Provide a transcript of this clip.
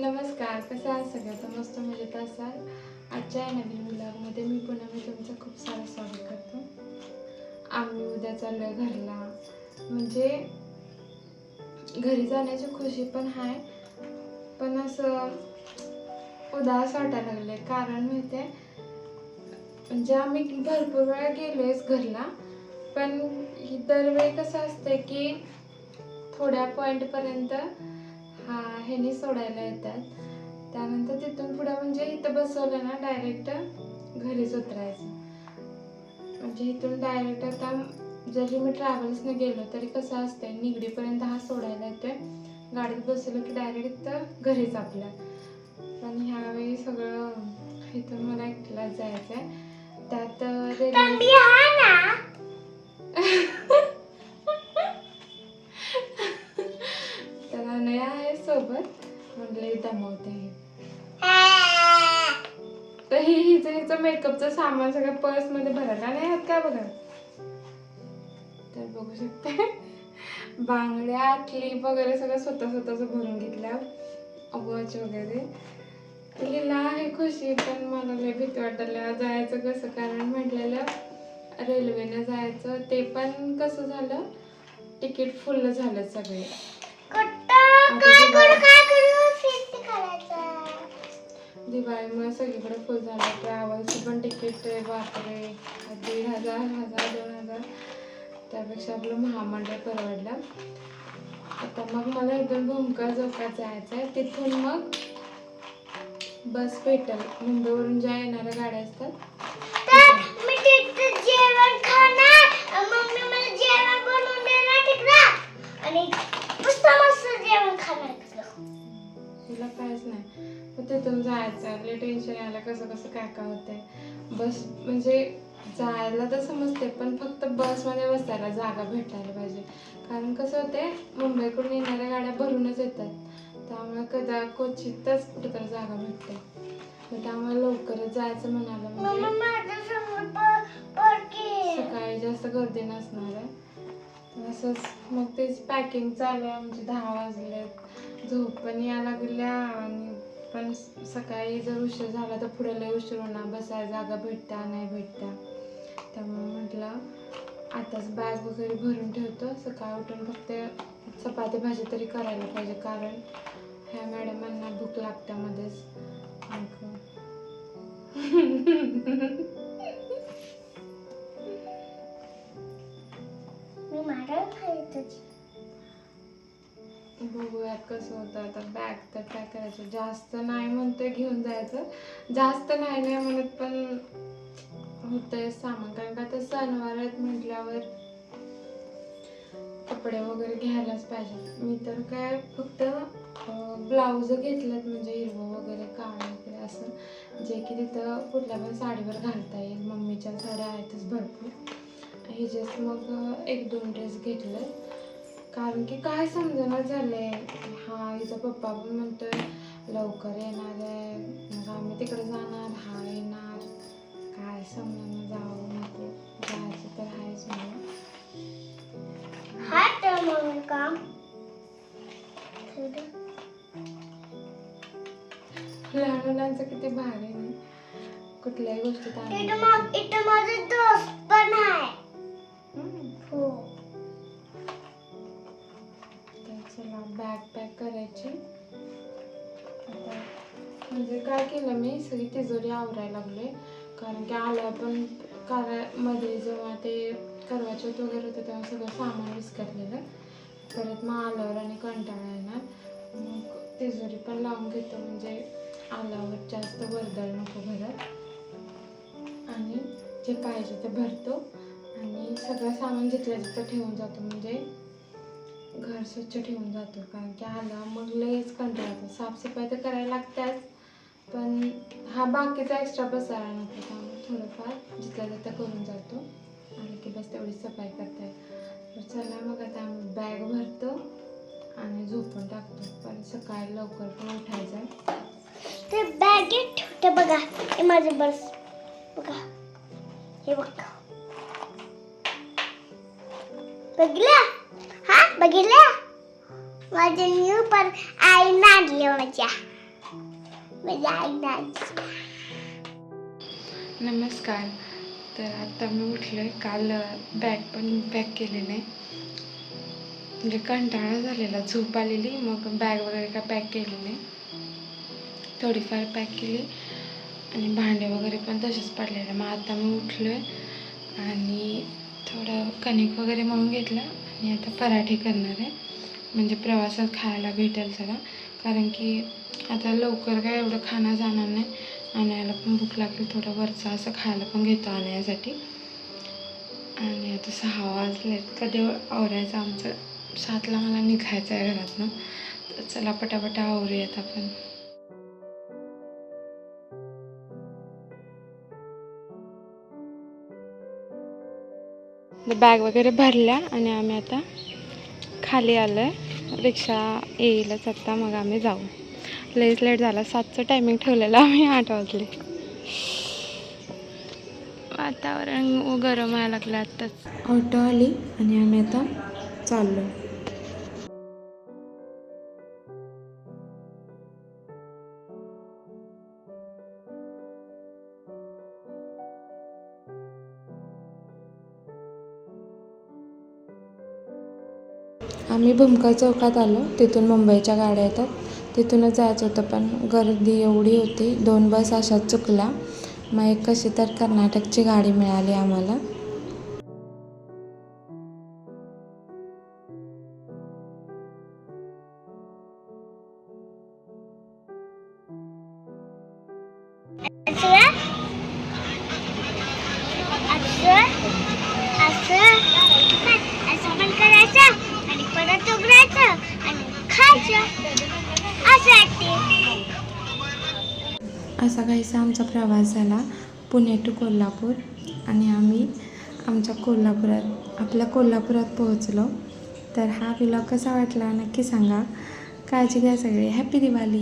नमस्कार कसं आहात सगळ्यात मस्त मजेत असाल? आजच्या या नवीन ब्लॉगमध्ये मी पुन्हा मी तुमचं खूप सारं स्वागत करतो. आम्ही उद्या चाललो आहे घरला. म्हणजे घरी जाण्याची खुशी पण आहे पण असं उदास वाटायला लागले कारण माहिती म्हणजे आम्ही भरपूर वेळा गेलो आहेस घरला पण दरवेळी कसं असतं की थोड्या पॉईंटपर्यंत हा ह्यानी सोडायला येतात. त्यानंतर तिथून पुढे म्हणजे इथं बसवलं ना डायरेक्ट घरीच उतरायचं. म्हणजे इथून डायरेक्ट आता जरी मी ट्रॅव्हल्सने गेलो तरी कसं असतंय निगडीपर्यंत हा सोडायला येतोय. गाडीत बसवलं की डायरेक्ट तर घरीच आपल्या पण ह्यावेळी सगळं इथून मला एकटीला जायचं आहे त्यात रेल्वे सोबत म्हणले दमवते तर ही हिचं हिचं मेकअपचं सामान सगळं पर्समध्ये भरायला नाही आहेत काय बघा? तर बघू शकते. बांगड्या क्लिप वगैरे सगळं स्वतः स्वतःच भरून घेतल्या. वॉच वगैरे. हिला आहे खुशी पण मला लय भीती वाटायला जायचं कसं? कारण म्हटलेलं रेल्वेनं जायचं. ते पण कसं झालं? तिकीट फुल झालं सगळे. दिवाळीमुळे सगळीकडे फुल झालं ट्रॅव्हल्सचं पण तिकीट बापरे. दीड हजार हजार दोन हजार. त्यापेक्षा आपलं महामंडळ परवडलं. आता मग मला इथून भूमका चौकात जायचं आहे. तिथून मग बस भेटेल. मुंबईवरून ज्या येणाऱ्या गाड्या असतात. आणि खाणार तिला काहीच नाही. मग तिथून जायचं. लय टेन्शन यायला कसं कसं काय काय होतंय. बस म्हणजे जायला तर समजते पण फक्त बसमध्ये बसायला जागा भेटायला पाहिजे. कारण कसं होते मुंबईकडून येणाऱ्या गाड्या भरूनच येतात. त्यामुळे कदा क्वचितच कुठेतरी जागा भेटते. मग त्यामुळे लवकरच जायचं म्हणालं म्हणजे सकाळी जास्त गर्दी नसणार आहे. असंच. मग तेच पॅकिंग चालू आहे. म्हणजे दहा वाजले झोप पण यायला लागल्या आणि पण सकाळी जर उशीर झाला तर पुढे लय उशीर होणार. बसायला जागा भेटता नाही भेटता त्यामुळे म्हटलं आताच बॅग वगैरे भरून ठेवतो. सकाळी उठून फक्त चपाती भाजी तरी करायला पाहिजे. कारण ह्या मॅडमांना भूक लागत्यामध्येच मग मारायला खायचं बघूयात कसं होतं. आता बॅग तर काय करायचं. जास्त नाही म्हणतोय घेऊन जायचं. जास्त नाही नाही म्हणत पण होतंय सामान. कारण का आता सणवार आहेत म्हटल्यावर कपडे वगैरे घ्यायलाच पाहिजे. मी तर काय फक्त ब्लाऊज घेतलेत म्हणजे हिरवं वगैरे काळ वगैरे असं. जे की तिथं कुठल्या पण साडीवर घालता येईल. मम्मीच्या साड्या आहेतच भरपूर. हे जस्ट मग एक दोन ड्रेस घेतले कारण की काय समजणं झालंय हा हिचा पप्पा पण म्हणतोय लवकर येणार आहे मग आम्ही तिकडे जाणार हा येणार. काय समजणं जावं नको जायचं तर आहेच मला हा तर मग काम लहान मुलांचं किती भारी कुठल्याही गोष्टीत इथं माझे करायची. आता म्हणजे काय केलं मी सगळी तिजोरी आवरायला लागले. कारण की आलं पण कारमध्ये जेव्हा ते करवाचौत वगैरे होतं तेव्हा सगळं सामान विस्कटलेलं. परत मग आल्यावर आणि कंटाळा येणार. मग तिजोरी पण लावून घेतो म्हणजे आल्यावर जास्त वर्दळ नको घरात. आणि जे पाहिजे ते भरतो. आणि सगळं सामान जिथल्या जिथं ठेवून जातो म्हणजे घर स्वच्छ ठेवून जातो कारण की आला मग लयच कंटाळतो साफसफाई तर करायला लागतेच पण हा बाकीचा एक्स्ट्रा बसायला नको त्यामुळे थोडंफार जिथल्या तिथं करून जातो. आणि की बस तेवढी सफाई करता येईल तर चला मग आता आम्ही बॅग भरतो आणि झोपून टाकतो. पण सकाळी लवकर पण उठायचं ते बॅगेत ठेवते बघा. हे माझे बस. बघा. हे बघा. बघितलं? हा बघितलं माझे न्यू पण आई नाडले माझ्या. माझ्या आईला नमस्कार. तर आता मी उठले. काल बॅग पण पॅक केले नाही म्हणजे कंटाळा झालेला. झोप आलेली. मग बॅग वगैरे काय पॅक केली नाही थोडीफार पॅक केली. आणि भांडे वगैरे पण तसेच पडलेले. मग आता मी उठलो आहे आणि थोडं कणिक वगैरे म्हणून घेतलं. मी आता पराठे करणार आहे. म्हणजे प्रवासात खायला भेटेल सगळं. कारण की आता लवकर काय एवढं खाणं जाणार नाही. आणायला पण भूक लागेल थोडं. वरचं असं खायला पण घेतो आणण्यासाठी आणि आता सहा वाजलेत. कधी आवरायचं आमचं? सातला मला निघायचं आहे घरातनं. तर चला पटापटा आवरूयात आपण. बॅग वगैरे भरल्या आणि आम्ही आता खाली आलो आहे रिक्षा येईलच आत्ता मग आम्ही जाऊ. लईच लेट झाला सातचं टायमिंग ठेवलेलं आम्ही आठ वाजले. वातावरण गरम व्हायला लागलं आत्ताच. ऑटो आली आणि आम्ही आता चाललो आम्ही भूमका चौकात आलो. तिथून मुंबईच्या गाड्या येतात. तिथूनच जायचं होतं पण गर्दी एवढी होती. दोन बस अशाच चुकल्या. मग एक कशी तर कर्नाटकची गाडी मिळाली आम्हाला. असा काहीसा आमचा प्रवास झाला पुणे टू कोल्हापूर. आणि आम्ही आमच्या कोल्हापुरात आपल्या कोल्हापुरात पोहोचलो. तर हा विलॉग कसा वाटला नक्की सांगा. काळजी घ्या सगळे. हॅपी दिवाळी